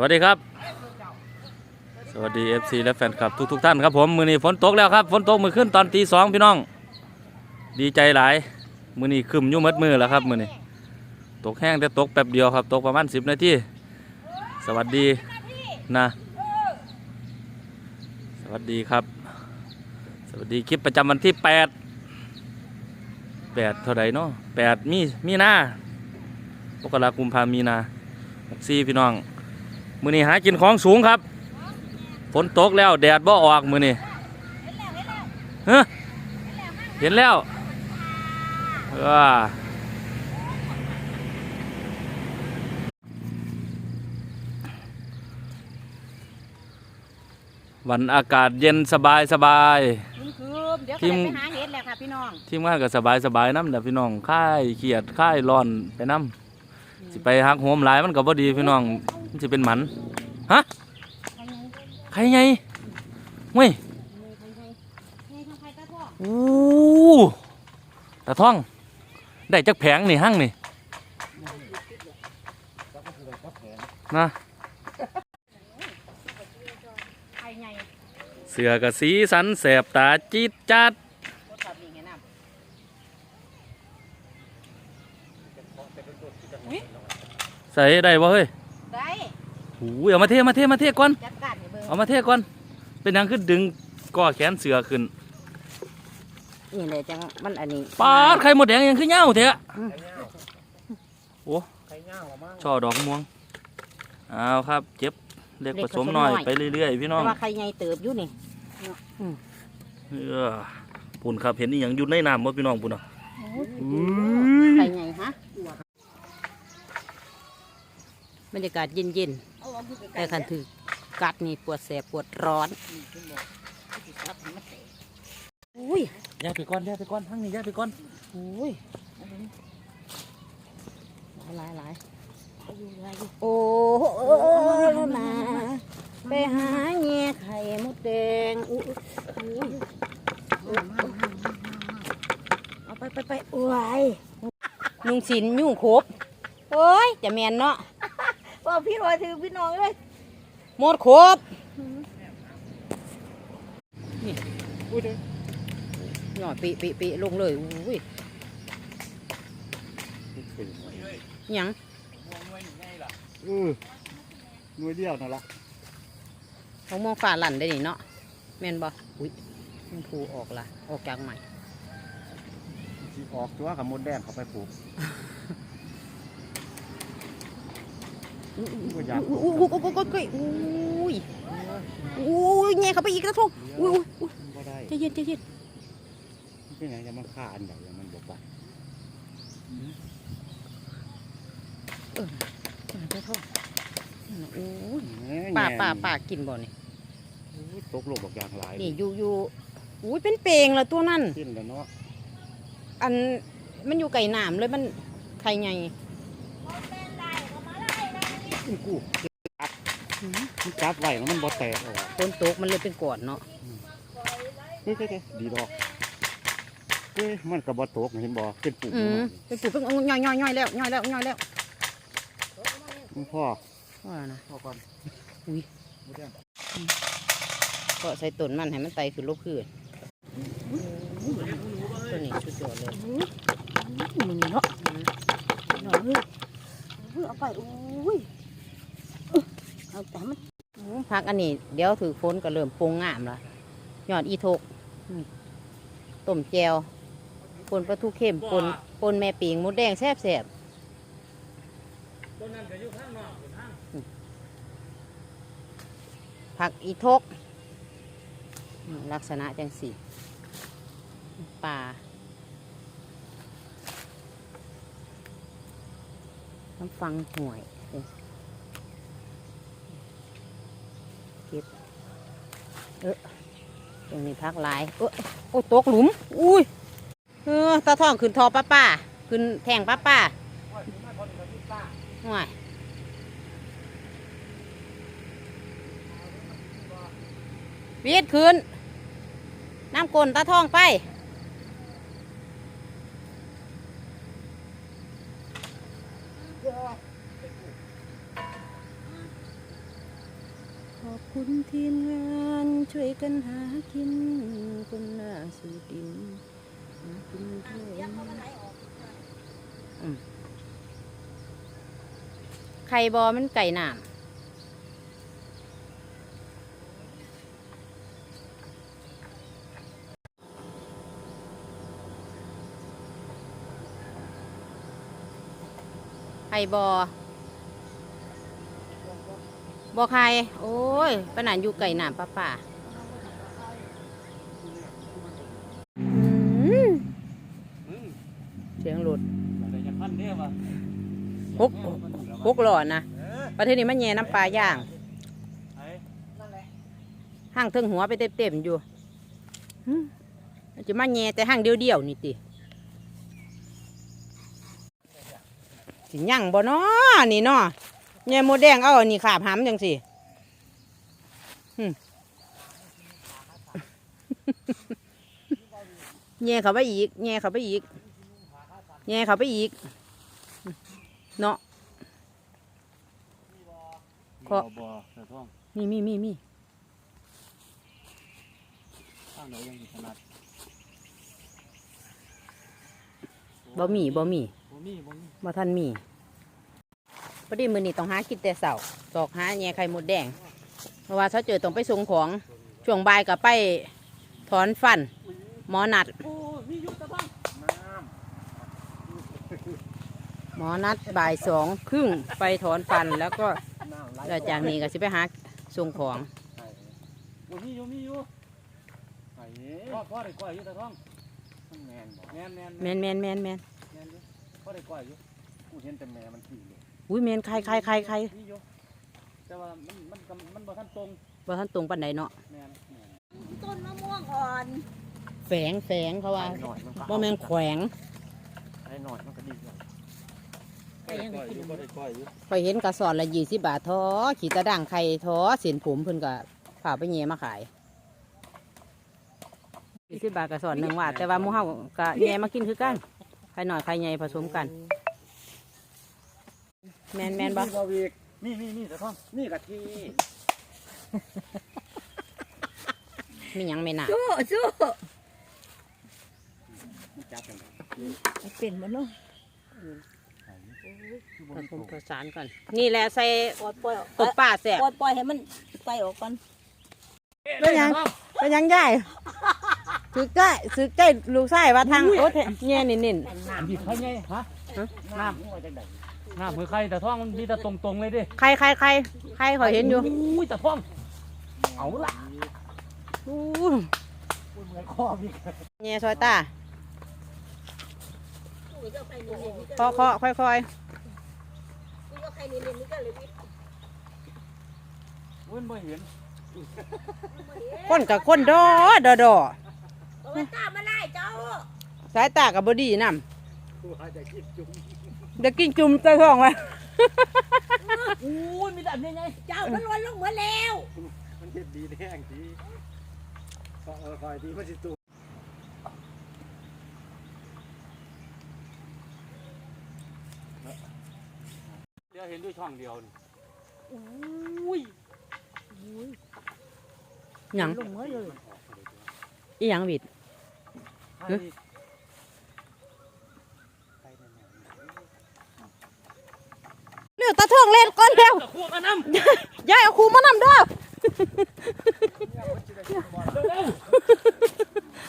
วัสดีครับ สวัสดี FC และแฟนคลับทุกๆท่านครับผมมือนี้ฝนตกแล้วครับฝนตกมือขึ้นตอนตีสองพี่น้อง ดีใจหลายมือนี้คึมยุ่มัดมือแล้วครับมือนี้ตกแห้งแต่ตกแป๊บเดียวครับ ตกประมาณสิบนาทีสวัสดีนะ สวัสดีครับ สวัสดีคลิปประจำวันที่แปดแปดเท่าไหร่เนาะแปดมีมีนาปกรากุมภามีนาหกสี่พี่น้อง มือนี้หากินของสูงครับฝนตกแล้วแดดบ่ออกมือนี้เฮ้เห็นแล้วว้าวันอากาศเย็นสบายสบายคืมคืมเดี๋ยวทิก็มได้ไปหาเห็ดแหละค่ะพี่น้องทีมงานก็สบายสบายน้ำเด้อพี่น้องค่ายเขียดค่ายร้อนไปน้ำสิไปหักโหมหลายมันก็บ่ดีพี่น้อง มันสิเป็นหมันฮะใครไงเว้ยอู้ตาท่อง ได้จักแผงนี่หั่งนี่นะไข่ไงเสือกะสีสันแสบตาจีดจัดรถตัดนี่ไงน้ำอุ้ยใส่ได้บ่เฮ้ยได้ หูยเอามาเทมาเทมาเทก่อน จัดการให้เบิ่งเอามาเทก่อน เป็นหยังขึ้นดึงก่อแขนเสือขึ้นนี่เลยจังมันอันนี้ปาดไข่หมดแดงยังขึ้นเง่าเถอะโอ้ช่อดอกม่วงเอาครับเจ็บเล็กผสมหน่อยไปเรื่อยๆพี่น้อง แต่ว่าไข่ไงเติบอยู่นี่ เออปุ่นครับเห็นนี่ยังอยู่ในน้ำหมดพี่น้องปุ่นอะไข่ไงฮะบรรยากาศเย็นๆ แต่คันถือกัดนี่ปวดแสบปวดร้อนอุ้ยย่าไปก่อนย่าไปก่อนทั้งนี้ย่าไปก่อนอุ้ยหลายหลายโอ้โหมาไปหาแง่ไข่มดแดงอุ้ยอุ้ยเอาไปไปไปอุ้ยนุ่งสินยุ่งครบโอ้ยจะแมนเนาะ ว่าพี่รอยถือพี่น้องเลยหมดครบนี่หน่อยปีปีปีลงเลยอุ้ยหยังเออหน่วยเดียวนั่นละเขามองฝ่าหลั่นได้นี่เนาะแม่นบ่อุ้ยมันผูออกละออกจากใหม่สิออกตัวกับมดแดงเขาไปปลูกก็ อุ้ยอุ้ยอุ้ยอุ้ยอุ้ยอุ้ยไงเขาไปอีกแล้วทุกอุ้ยอุ้ยใจเย็นใจเย็นเป็นไงจะมันฆ่าอันใหญ่มันบอกว่าใจท้องโอ้ยป่าป่าป่ากินบ่เนี่ยตกลกบอกอย่างหลายนี่อยู่อยู่อุ้ยเป็นเปงล้วตัวนั่นสิ้นแล้วเนาะอันมันอยู่ไก่หนามเลยมันไข่ไง อุ้ยกูกัดมันกัดไว้แล้วมันบ่แตกออกฝนตกมันเลยเป็นก่อนเนาะเฮ้ยเฮ้ยเฮ้ยดีดอกเฮ้ยมันกับบ่ตกเห็นบ่เป็นปลูกอืมเป็นปลูกเป็นย่อยย่อยย่อยแล้วย่อยแล้วย่อยแล้วมันพ่อว่านะพ่อก่อนอุ้ยมดแดงก็ใส่ต้นมันให้มันไตขึ้นลบขึ้นตัวนี้สุดยอดเลยมันเนาะน้องเอ้ยเอ้ยเอาไปอุ้ยเอ้ย เอาแต่มันพักอันนี้ เดี๋ยวถือฝนก็เริ่มปรุงงามละยอดอีทกอืมต้มแจวปนปลาทูเข้มปนปนแม่ปิงมดแดงแซ่บแซ่บผักอีทกอืมลักษณะจังสีป่าน้ำฟังห่วย เก็บเออตรงนี้พักหลายเออโอ้ตกหลุม อุ้ยเออตาทองขึ้นทอป้าป้าขึ้นแทงป้าป้าห่วยวีดขึ้น น้ำกลนตาทองไป อบคุณทีมงานช่วยกันหากินคนหน้าสู่ดินหากินด้วยอืมไข่บอมันไก่น้ำไข่บอ บอไข่โอ้ยปะนันอยู่ไก่น้ำป้าป่าอืมเสียงหลุดอะไรจะพันเนี่ยวะหกหกหลอดนะประเทศนี้มันแย่น้ำปลาย่างไอ้ห้างเทิงหัวไปเต็มๆอยู่หึมันจะมาแย่แต่ห้างเดียวๆนี่ติสิย่างบ่เนาะนี่ เนาะแย่โมดแดงเอาอันนี้ขาบหำจังสิหึแย่เขาไปอีกแย่เขาไปอีกแย่เขาไปอีก เนาะขอมีมีมีมีข้างไหนยังมีขนาดบ่มีบ่มีบ่มีบ่มีบ่ทันมี พอดีมื้อนี้ต้องหากินแต่เช้าตอกหาแหน่ไข่มดแดง เพราะว่าเขาเจอต้องไปส่งของช่วงบ่ายก็ไปถอนฟัน หมอนัดโอ้มียุบตะพังหมอนัดบ่ายสองครึ่งไปถอนฟันแล้วก็แล้วจากนี้ก็สิไปหาส่งของบ่มีอยู่มีอยู่ไอ้พ่อพ่อได้กล้วยอยู่ตะท้องแมนบอกแม่นแม่นแมนแมนแมนแมนแม่นอยู่พ่อได้กล้วยอยู่กูเห็นแต่แม่มันขี่เลย อุ้ยแมนใครใครใครใครมีอยู่แต่ว่ามันมันกำมันบ่ทันตรงบ่ทันตรงปันใดเนาะแม่นแม่นต้นมะม่วงอ่อนแฝงแฝงเขาว่าหน่อยมันก็บ่แมนแขวงไอ้หน่อยมันก็ดีกว่าได้กล้วยอยู่บ่ได้กล้วยอยู่คอยเห็นกระสอนละยี่สิบบาทท้อขีตะด่างไข่ท้อเสียนผมเพิ่นก็ฝากไปเงียมาขายยี่สิบบาทกระสอนหนึ่งว่าทแต่ว่าหมูเฮาก็เงียมากินคือกันไข่หน่อยไข่ใหญ่ผสมกัน แมนแมนบ่มีบาวีกนี่นี่นี่ตะท้องนี่กะทิมีหยังไม่น่าสู้สู้มันจับกันเป็นมันเนาะผสมผสานกันนี่แหละใส่ปล่อยปล่อยตบป่าแสบปล่อยปล่อยให้มันไปออกก่อนเป็นหยังเป็นหยังใหญ่สึกใกล้สึกใกล้ลูกไส้ว่าทางโอ๊ตเงียนิ่นอันนี้ใครไงฮะฮะน้ำ น้ำมือใครแต่ท้องมันมีแต่ตรงๆเลยดิๆใครใครใครใครขอยเห็นอยู่อุ้ยแต่ท้อง เอาละอู้คุณเหมือนข้อมีเงียซอยตาเคาะเคาะค่อยค่อยมันไม่เห็นๆคนกับคนดอดอดอเอาไว้ตามมาไล่เจ้าสายตากับบดีนกูอา จจะคิดจุ่มำเด็กกินจุ่มใส่ท้องไว้อุ้ยมีแต่อันนี้ไงเจ้ามันล้วนลงเหมือนแล้วมันเห็ดดีแห้งทีก็เออคอยดีมันสิตูเดี๋ยวเห็นด้วยช่องเดียวนี่หยังลงเหมือนเลยอีหยังบิดให้ เร็วตาท้องเล่นก่อนเร็วตะควงอันน้ำยายเอาครูมานำเด้อ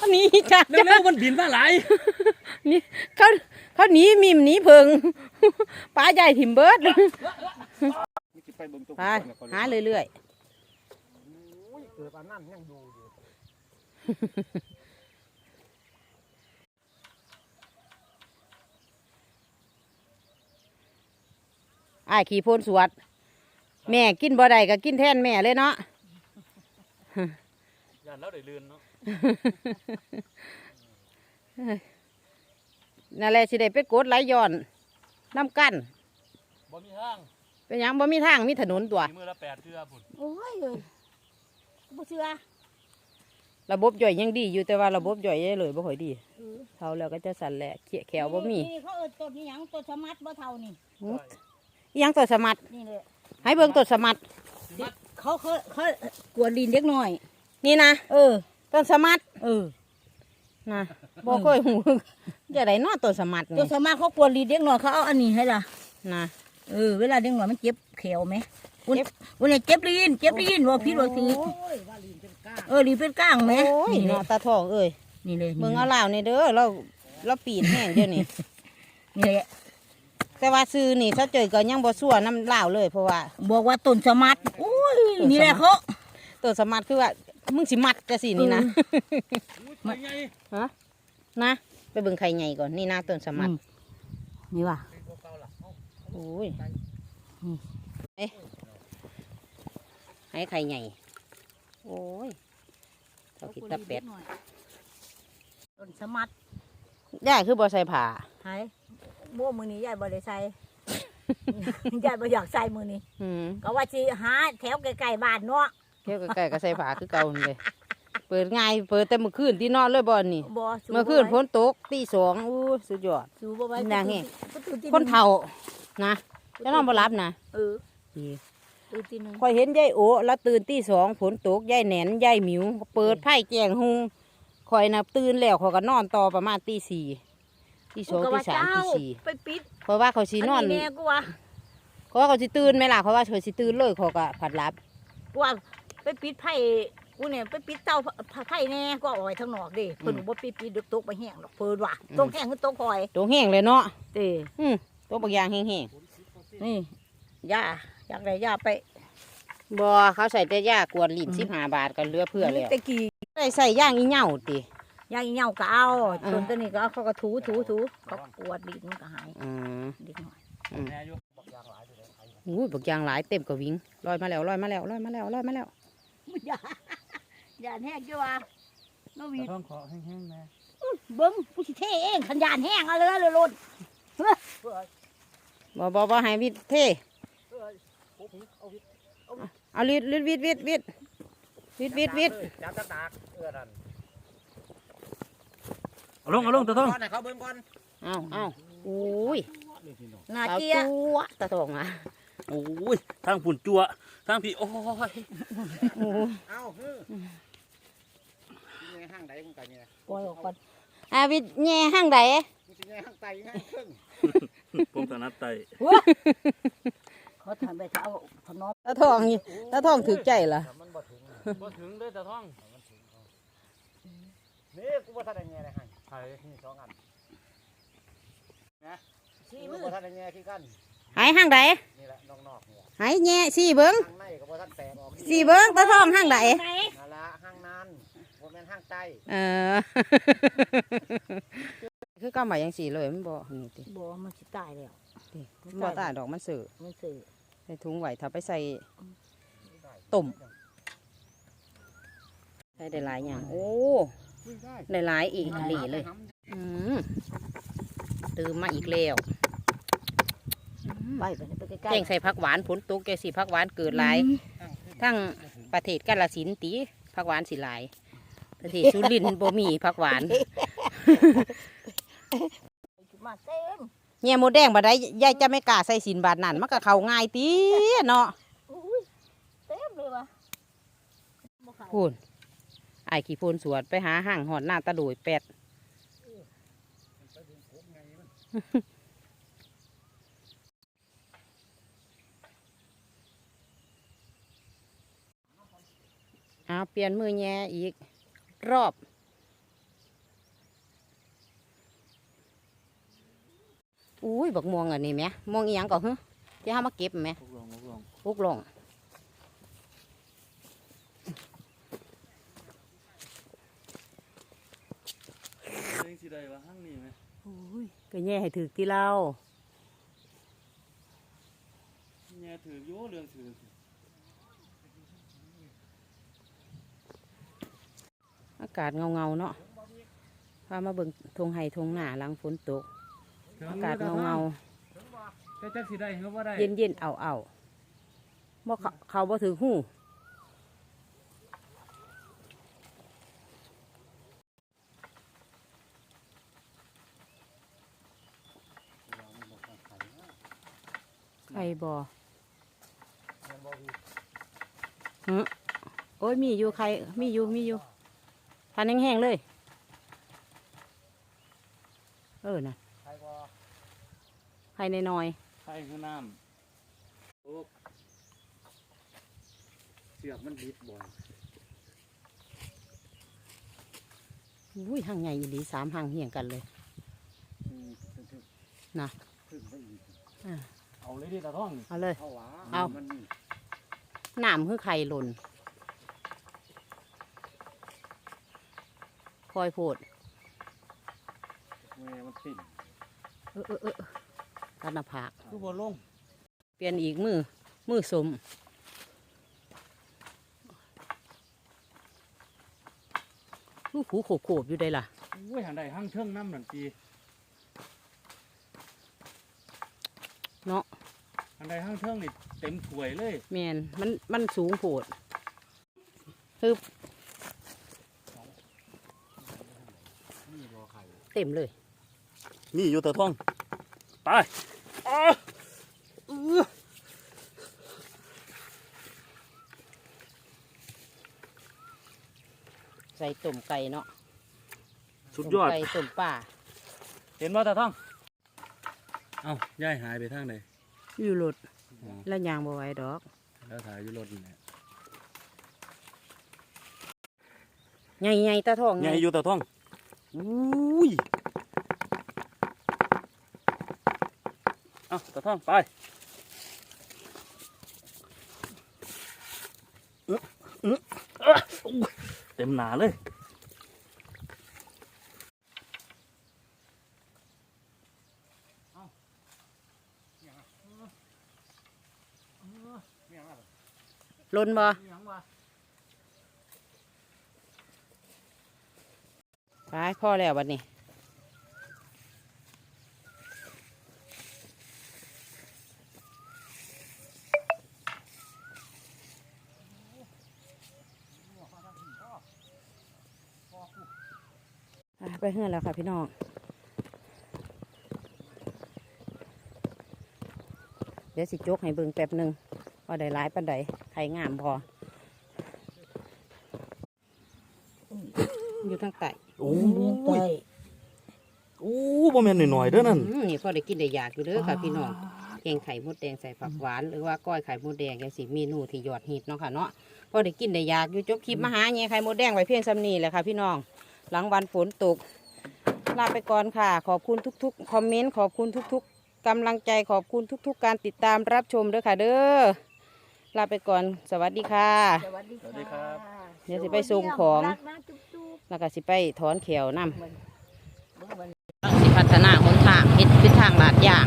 อันนี้จ้ะเร็วๆมันบินมาหลายนี่เขาเขาหนีมิมหนีเพิงป้าใหญ่ถิ่มเบิดนี่สิไปเบิ่งตัวไปหาเรื่อยอุ้ยเกิดอันนั้นยังดูอยู่ ๆอ้ายขี่โพนสวด แม่กินบ่ได้ก็กินแทนแม่เลยเนาะอย่าแล้วได้ลื่นเนาะนั่นแหละสิได้ไปกดไหลย้อนน้ำกันบ่มีห้างเป็นหยังบ่มีทางมีถนนตัว มีมือละแปดเทือพุ่นโอ้ยเลยบ่เชื่อระบบย่อยยังดีอยู่แต่ว่าระบบย่อยเลยบ่ค่อยดีเออเท่าแล้วก็จะสั่นแหละเขี้ยแขวบ่มีนี่เขาเอิ้นต้นนี้หยังต้นสมัดบ่เท่านี่อิห ยังตัวสมัดนี่เลยให้เบิ่งตัวสมัดสิมัดขเขาเขาเขากวนดินเล็กน้อย นี่นะเออต้นสมัดเออนะบ่เคยหูจะได้นอต้นสมัดตัวนี่สามารถเขากวนดินเล็กน้อยเขาเอาอันนี้ให้ล่ะนะเออเวลาเด็กน้อยมันเจ็บแขวไหมวันเจ็บวันนี้เจ็บลีนเจ็บลีนว่าพิษว่าคือเออลีนเป็นก้างไหมโอ้ยนี่เลเนาะยตาทองเอ้ยนี่เลยเบิ่งเอาลาวนี่เด้อเราเราปีนแห้งเดี๋ยวนี้นี่แหละ แต่ว่าซื้อนี่ซะเจยก็ยังบ่ซั่วน้ำลาวเลยเพราะว่าบอกว่าต้นสมัดโอ้ยนี่แหละเขาต้นสมัดคือว่ามึงสิมัดจะสินี่นะฮะนะ ไปเบิ่งไข่ใหญ่ก่อนนี่นะต้นสมัดอืมนี่ว่ะโอ้ยเอ๊ะให้ไข่ใหญ่ โอ้ยเท่าคิดตะเป็ดต้นสมัดย่าคือบ่ใส่ผ้าไห้โม่มือนี้ยายบ่ได้ใส่ ยายบ่อยากใส่มือนี้อืมก็ว่าสิหาแถวใกล้ๆบ้านเนาะเที่ยวใกล้ๆก็ใส่ผ้าคือเก่านั่นเลยเปิดง่ายเปิดแต่เมื่อคืนที่นอนเลยบ่นี่ บ่สู้เมื่อคืนฝนตกตีสองอู้สุดยอด สู้บ่ไหว้นางแห้งประตูที่คนเฒ่านะจะนอนบ่หลับนะเออนี่ตื่นที่หนึงคอยเห็นยายโอแล้วตื่นตีสองฝนตกยายแหนนยายหมิว เปิดไพ่แจงหุงคอยนับตื่นแล้วเขาก็นอนต่อประมาณตีสี่ ตีสองก็ตีว่าสามเจ้าตีสี่ไปปิดเพราะว่าเขาสีนอนแน่กูว่าเพราะว่าเขาสิตื่นไหมล่ะเพราะว่าเขาสิตื่นเลยเขาก็ผัดหลับกูว่าไปปิดไผ่กูเนี่ยไปปิดเตาไผ่แน่ก็เอาไว้ทางนอกดิเพิ่นบ่ปิดปิดเดึกตกไปแห้งดอกเพิ่นว่าตกแห้งคือตกคอยตัวแห้งเลยเนาะเต้อืมตัวบางอย่างแห้งนี่ย่าอยากได้ย่าไปๆบ่เขาใส่แต่ยากวนลิ้นสิบห้าบาทก็เหลือเพื่อแล้วตะกี้ได้ใส่ย่างอีเหย่าติ ย่าอีเหย้าก็เอาอืมต้นตัวนี้ก็เอาเขาก็ถูถูถูเขาปวดดินมันก็หายอืมดินหน่อยอู้บักอย่างหลายเต็มกระวิงลอยมาแล้วลอยมาแล้วลอยมาแล้วลอยมาแล้วย่าย่าแห้งจ้ะว่าน้องวีต้องขอแห้งๆนะเบิ้งผู้สิเท่เองขันยานแห้งเอาเลยเลยลุนบ่บ่บ่ให้วิทย์เทเอาลิดลิดวิดวิดวิดวิดวิดวิดจับตะตากเอื้อนั่น เอาลงเอาลงตาทองให้เขาเบิ่งก่อนเอาเอาอุ้ยหน้าเอาเจี๊ยตัวตะทองอะโอ้ยทางปุ่นจั่วทางพี่โอ้ยโอ้ยเอ้าฮือสิแง่ห้างใดของกันนี่นะปล่อยออกก่อนอาวิทย์แง่ห้างใดมึงสิแง่ห้างไตห้างครึ่งผมถนัดไตเขาทำไปเท้าถนอมตะทองนี่ตะทองถือใจเหรอแต่มันบ่ถึงบ่ถึงเลยตาทองนี่กูบ่ทันได้แง่ได้ให้ไผนี่สองอันสี่กูมือบ่ทันได้แง่คือกันหายห้างใดนี่แหละนอกๆนี่แหละหายแง่สี่เบิ้งข้างในก็บ่ทันแตกออกสี่เบิ้งตะทองห้างใดไหนนั่นละห้างนั้นบ่แม่นห้างใต้เออ คือกำมาอย่างสี่เลยมันบ่นี่ติบ่มันสิตายแล้วมันบ่ตายดอกมันสื่อมันสื่อใส่ถุงไหวถ้าไปใส่ต้มใส่ได้หลายอย่างโอ้ได้ หลายอีกหลีเลย อืมตื่มมาอีกแล้วไปไปไปใกล้แกงใส่ผักหวานผลตกแกงสีผักหวานเกิดหลายทั้งประเทศกาฬสินธุ์ตีผักหวานสิหลาย ประเทศสุรินทร์บ่มีผักหวานมาเต็มเนี่ยหมูแดงบ่ได้ยายจะไม่กล้าใส่สินบาทนั่นมันก็เข้าง่ายตีเนาะอุ้ยเต็มเลยวะบ่เข้าพูนไอ้ขี้พูนสวดไปหาห่างหอดหน้าตะโดยแปดเอาเปลี่ยนมือแง่อีก รอบอุ้ยบักม่วงอันนี้ไหมม่วงอีหยังก่อนฮะที่ห้ามาเก็บไหมพวกลองพวกลอง พุกลง เรื่องสิได้ว่าห้างนี่ไหม ก็แย่ให้ถือที่เราแง่ถือโยเรื่องถืออากาศเงาเงาๆเนาะพามาเบิ่งทงไห้ทงหน้าหลังฝนตก อากาศเงาเงาแต่จักสิได้หรือบ่ได้เย็นเย็นๆเอาเอาๆบ่เขาเขาบ่ถือหู บ่หือโอ้ยมีอยู่ใครมีอยู่มีอยู่พันแห้งๆเลย เออน่ะใครบ่ใครในน้อยใครคือน้ำโอ้เสือกมันบิดบ่อยๆอุ้ยห่างใหญ่อีหลีสามห่างเหี่ยงกันเลยอืมถึงน่ะขึ้นไปอีก เอาเลยดิตาท่องเอาเลย เอาหวาเอา มันนี่น้ำคือไข่หล่นคอยโพดแม่มันปิ่นเออเออเออกันหนาผากคือบ่ลงเปลี่ยนอีกมือ มือสมลูกหูโขโขบๆอยู่ได้ล่ะ อุ้ยหันใดห้างเทิงน้ำหนันตี เนาะ หั นใดห้างเทิงนี่เต็มถ้วยเลยแมนมันมันสูงโผดฮึบนี่บ่ไข่เต็มเลย นี่อยู่ตาท่องไปอ้าอื้อใส่ต้มไก่เนาะสุดยอดต้มไก่ต้มป่า เห็นว่าตาท่อง เอ้าย่ายหายไปทางไหน อยู่รถอ๋อแล้วยางบ่ไหว้ดอก แล้วถ่ายอยู่รถนี่แหละใหญ่ๆตาทองไงอยู่ตาท่องอุ้ยเอ้าตาท่องไปอื้ออื้ออะอุ้ยเต็มหนาเลย ลนบ่ไปพ่อแล้วบัดนี้ไปเฮือนแล้วค่ะพี่น้องเดี๋ยวสิจกให้เบิ่งแป๊บหนึ่ง ว่าได้ร้ายปันใดไข่งามพอ อยู่ทางใต้โอ้ยโอ้บ่แม่นหน่อยๆเด้อนั่นอืมนี่พอได้กินได้อยากอยู่เด้อค่ะพี่น้องแกงไข่มดแดงใส่ผักหวาน หรือว่าก้อยไข่มดแดงแกสิเมนูที่ยอดฮิตเนาะค่ะเนาะพอได้กินได้อยากอยู่จบคลิปมาหาแง่ไข่มดแดงไว้เพียงซ้ำนี้แหละค่ะพี่น้อง หลังวันฝนตกลาไปก่อนค่ะ ขอบคุณทุกๆ คอมเมนต์ ขอบคุณทุก ๆกำลังใจขอบคุณทุก ๆ การติดตามรับชมด้วยค่ะเด้อ ลาไปก่อนสวัสดีค่ะ สวัสดีครับเดี๋ยวสิไปส่งของแล้วก็สิไปถอนเขียวน้ำสิพัฒนาหนทางเฮ็ดเป็ทางลาดยาง